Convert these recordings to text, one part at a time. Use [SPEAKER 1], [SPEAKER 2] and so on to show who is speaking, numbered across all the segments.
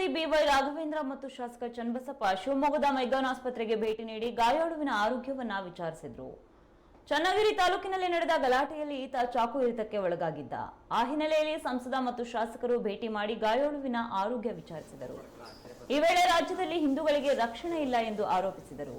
[SPEAKER 1] ನ್ಯಾಯಮೂರ್ತಿ ಬಿವೈ ರಾಘವೇಂದ್ರ ಮತ್ತು ಶಾಸಕ ಚನ್ನಬಸಪ್ಪ ಶಿವಮೊಗ್ಗದ ಮೈಗಾನ್ ಆಸ್ಪತ್ರೆಗೆ ಭೇಟಿ ನೀಡಿ ಗಾಯಾಳುವಿನ ಆರೋಗ್ಯವನ್ನ ವಿಚಾರಿಸಿದ್ರು. ಚನ್ನಗಿರಿ ತಾಲೂಕಿನಲ್ಲಿ ನಡೆದ ಗಲಾಟೆಯಲ್ಲಿ ಈತ ಚಾಕು ಇರಿತಕ್ಕೆ ಒಳಗಾಗಿದ್ದ. ಆ ಹಿನ್ನೆಲೆಯಲ್ಲಿ ಸಂಸದ ಮತ್ತು ಶಾಸಕರು ಭೇಟಿ ಮಾಡಿ ಗಾಯಾಳುವಿನ ಆರೋಗ್ಯ ವಿಚಾರಿಸಿದರು. ಈ ವೇಳೆ ರಾಜ್ಯದಲ್ಲಿ ಹಿಂದೂಗಳಿಗೆ ರಕ್ಷಣೆ ಇಲ್ಲ ಎಂದು ಆರೋಪಿಸಿದರು.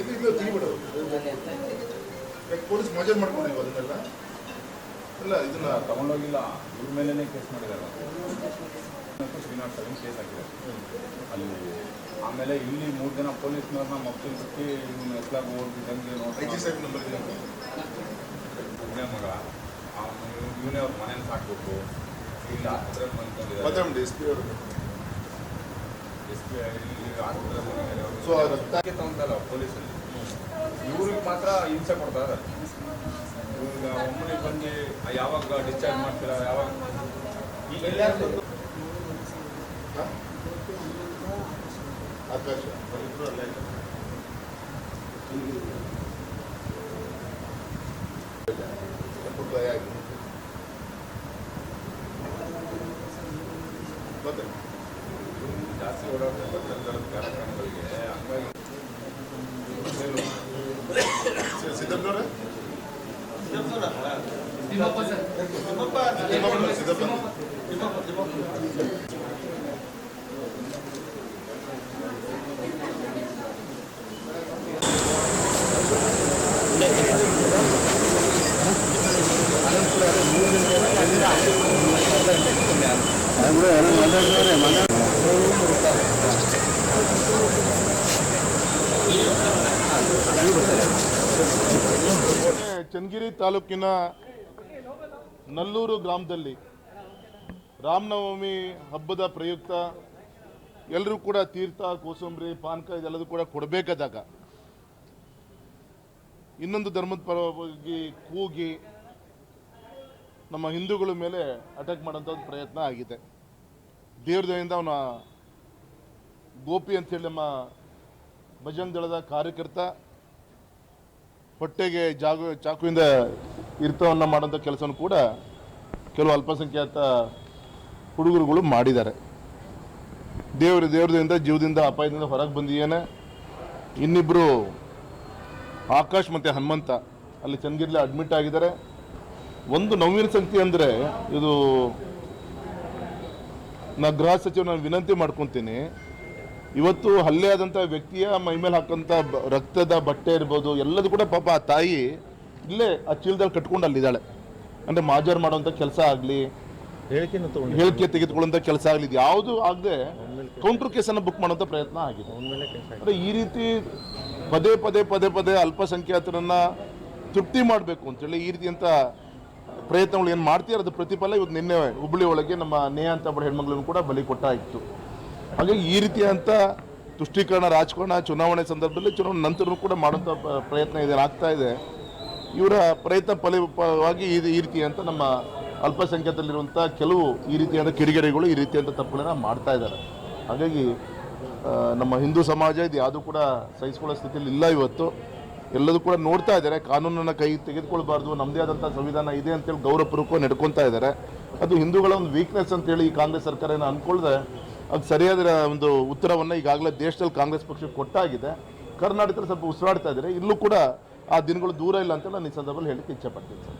[SPEAKER 2] ಇದು ಇಲ್ಲ ತೆಗಿಬಿಡೋದು ಪೊಲೀಸ್ ಮಜಾ ಮಾಡ್ಕೊಂಡಿಲ್ವ ಅದನ್ನೆಲ್ಲ. ಇಲ್ಲ ಇದನ್ನ
[SPEAKER 3] ತಗೊಂಡೋಗಿಲ್ಲ. ಇವ್ರ ಮೇಲೇ ಕೇಸ್ ಮಾಡಿದ್ದಾರೆ ಶ್ರೀನಾಥ್ ಸೆವೆನ್ ಕೇಸ್ ಹಾಕಿದ್ದಾರೆ? ಅಲ್ಲಿ ಆಮೇಲೆ ಇಲ್ಲಿ ಮೂರು ಜನ ಪೊಲೀಸ್ನವ್ರನ್ನ ಮಕ್ಕಳು ಬಿಟ್ಟು ಇವನು ಎಸ್ಲಾಗ ಓಡ್ತಿದ್ದಂಗೆ ನೋಡಿ ಮಗ. ಇವನೇ ಅವ್ರ ಮನೇಲಿ ಸಾಕ್ಬೇಕು. ಇಲ್ಲಿ ಆಸ್ಪತ್ರೆಗೆ ಬಂದ್ಕೊಂಡಿದ್ದಾರೆ
[SPEAKER 2] ಮಾತಾಡಿ ಎಸ್ ಪಿ ಅವರು.
[SPEAKER 3] ಎಸ್ ಪಿ ಇಲ್ಲಿ ಬಂದಿದ್ದಾರೆ
[SPEAKER 2] ಸೊ
[SPEAKER 3] ಪೊಲೀಸಲ್ಲಿ ಇವ್ರಿಗೆ ಮಾತ್ರ ಹಿಂಸೆ ಕೊಡ್ತಾ ಇದ್ದಾರೆ ಒಮ್ಮನೆ ಬಂದು ಯಾವಾಗ ಡಿಸ್ಚಾರ್ಜ್ ಮಾಡ್ತೀರಾ ಯಾವಾಗ ಈಗ ಎಲ್ಲಾರು?
[SPEAKER 2] ಆಕಾಶ. ಅಲ್ಲೇ
[SPEAKER 3] ಜಾಸ್ತಿ ಓಡಾಡ್ತಾರೆ ಕನ್ನಡದ ಕಾರ್ಯಕ್ರಮಗಳಿಗೆ ಹಂಗಾಗಿ
[SPEAKER 2] ಸಿ- ಸಿದ್ದಪ್ಪನವ್ರೆ
[SPEAKER 4] ತಿಮ್ಮಪ್ಪ ಸರ್
[SPEAKER 2] ತಿಮ್ಮಪ್ಪನವ್ರೆ, ಸಿದ್ದಪ್ಪ ಚನ್ನಗಿರಿ ತಾಲೂಕಿನ ನಲ್ಲೂರು ಗ್ರಾಮದಲ್ಲಿ ರಾಮನವಮಿ ಹಬ್ಬದ ಪ್ರಯುಕ್ತ ಎಲ್ಲರೂ ಕೂಡ ತೀರ್ಥ, ಕೋಸಂಬರಿ ಪಾನಕ ಇದೆಲ್ಲದೂ ಕೂಡ ಕೊಡಬೇಕಾದಾಗ ಇನ್ನೊಂದು ಧರ್ಮದ ಪರವಾಗಿ ಕೂಗಿ ನಮ್ಮ ಹಿಂದೂಗಳ ಮೇಲೆ ಅಟ್ಯಾಕ್ ಮಾಡೋಂಥ ಪ್ರಯತ್ನ ಆಗಿದೆ. ದೇವ್ರ ದಯೆಯಿಂದ ಅವನ ಗೋಪಿ ಅಂತೇಳಿ ನಮ್ಮ ಭಜನ್ ದಳದ ಕಾರ್ಯಕರ್ತ ಹೊಟ್ಟೆಗೆ ಜಾಗ ಚಾಕುವಿಂದ ಇರ್ತವನ್ನು ಮಾಡೋಂಥ ಕೆಲಸವನ್ನು ಕೂಡ ಕೆಲವು ಅಲ್ಪಸಂಖ್ಯಾತ ಹುಡುಗರುಗಳು ಮಾಡಿದ್ದಾರೆ. ದೇವರು ದೇವ್ರದಿಂದ ಜೀವದಿಂದ ಅಪಾಯದಿಂದ ಹೊರಗೆ ಬಂದಿದ್ದೇನೆ ಇನ್ನಿಬ್ಬರು ಆಕಾಶ್ ಮತ್ತು ಹನುಮಂತ ಅಲ್ಲಿ ಚನ್ನಗಿರಿಲಿ ಅಡ್ಮಿಟ್ ಆಗಿದ್ದಾರೆ. ಒಂದು ನವೀನ ಸಂಖ್ಯೆ ಅಂದರೆ ಇದು ನಾ ಗೃಹ ಸಚಿವ ನಾನು ವಿನಂತಿ ಮಾಡ್ಕೊತೀನಿ. ಇವತ್ತು ಹಲ್ಲೆ ಆದಂಥ ವ್ಯಕ್ತಿಯ ಮೈ ಮೇಲೆ ಹಾಕಂತ ಬ- ರಕ್ತದ ಬಟ್ಟೆ ಇರ್ಬೋದು ಎಲ್ಲದೂ ಕೂಡ ಪಾಪ ಆ ತಾಯಿ ಇಲ್ಲೇ ಆ ಚೀಲದಲ್ಲಿ ಕಟ್ಕೊಂಡು ಅಲ್ಲಿದ್ದಾಳೆ. ಅಂದರೆ ಮಾಜರ್ ಮಾಡುವಂಥ ಕೆಲಸ ಆಗಲಿ ಹೇಳಿಕೆ ತೆಗೆದುಕೊಳ್ಳುವಂಥ ಕೆಲಸ ಆಗಲಿ ಇದು ಯಾವುದು ಆಗದೆ ಕೌಂಟರ್ ಕೇಸನ್ನು ಬುಕ್ ಮಾಡುವಂಥ ಪ್ರಯತ್ನ ಆಗಿದೆ.
[SPEAKER 5] ಅಂದ್ರೆ
[SPEAKER 2] ಅಂದರೆ ಈ ರೀತಿ ಪದೇ ಪದೇ ಪದೇ ಪದೇ ಅಲ್ಪಸಂಖ್ಯಾತರನ್ನ ತೃಪ್ತಿ ಮಾಡಬೇಕು ಅಂತೇಳಿ ಈ ರೀತಿಯಂಥ ಪ್ರಯತ್ನಗಳು ಏನು ಮಾಡ್ತೀರ ಅದು ಪ್ರತಿಫಲ ಇವತ್ತು ನಿನ್ನೆ ಹುಬ್ಬಳ್ಳಿ ಒಳಗೆ ನಮ್ಮ ನೇಹ ಅಂತ ಒಬ್ಬ ಹೆಣ್ಮಗಳನ್ನು ಕೂಡ ಬಲಿ ಕೊಟ್ಟಾಯಿತು. ಹಾಗಾಗಿ ಈ ರೀತಿಯಂಥ ತುಷ್ಟೀಕರಣ, ರಾಜಕಾರಣ, ಚುನಾವಣೆ ಸಂದರ್ಭದಲ್ಲಿ ಚುನಾವಣೆ ನಂತರ ಕೂಡ ಮಾಡುವಂಥ ಪ್ರಯತ್ನ ಇದೆ, ಆಗ್ತಾ ಇದೆ. ಇವರ ಪ್ರಯತ್ನ ಫಲವಾಗಿ ಇದು ಈ ರೀತಿ ಅಂತ ನಮ್ಮ ಅಲ್ಪಸಂಖ್ಯಾತಲ್ಲಿರುವಂಥ ಕೆಲವು ಈ ರೀತಿಯಾದ ಕಿಡಿಗೇಡಿಗಳು ಈ ರೀತಿಯಾದ ತಪ್ಪುಗಳನ್ನ ಮಾಡ್ತಾ ಇದ್ದಾರೆ. ಹಾಗಾಗಿ ನಮ್ಮ ಹಿಂದೂ ಸಮಾಜ ಇದು ಯಾವುದೂ ಕೂಡ ಸಹಿಸ್ಕೊಳ್ಳೋ ಸ್ಥಿತಿಯಲ್ಲಿ ಇಲ್ಲ ಇವತ್ತು. ಎಲ್ಲದೂ ಕೂಡ ನೋಡ್ತಾ ಇದ್ದಾರೆ, ಕಾನೂನನ್ನು ಕೈ ತೆಗೆದುಕೊಳ್ಬಾರ್ದು ನಮ್ಮದೇ ಆದಂಥ ಸಂವಿಧಾನ ಇದೆ ಅಂತೇಳಿ ಗೌರವಪೂರ್ವಕವಾಗಿ ನಡ್ಕೊತಾ ಇದ್ದಾರೆ. ಅದು ಹಿಂದೂಗಳ ಒಂದು ವೀಕ್ನೆಸ್ ಅಂತೇಳಿ ಈ ಕಾಂಗ್ರೆಸ್ ಸರ್ಕಾರ ಏನು ಅಂದ್ಕೊಳ್ದೆ ಅದು ಸರಿಯಾದ ಒಂದು ಉತ್ತರವನ್ನು ಈಗಾಗಲೇ ದೇಶದಲ್ಲಿ ಕಾಂಗ್ರೆಸ್ ಪಕ್ಷ ಕೊಟ್ಟಾಗಿದೆ. ಕರ್ನಾಟಕದಲ್ಲಿ ಸ್ವಲ್ಪ ಉಸಿರಾಡ್ತಾ ಇದ್ದಾರೆ. ಇಲ್ಲೂ ಕೂಡ ಆ ದಿನಗಳು ದೂರ ಇಲ್ಲ ಅಂತ ನಾನು ಈ ಸಂದರ್ಭದಲ್ಲಿ ಹೇಳಿಕ್ಕೆ ಇಚ್ಛೆ ಪಡ್ತೀನಿ ಸರ್.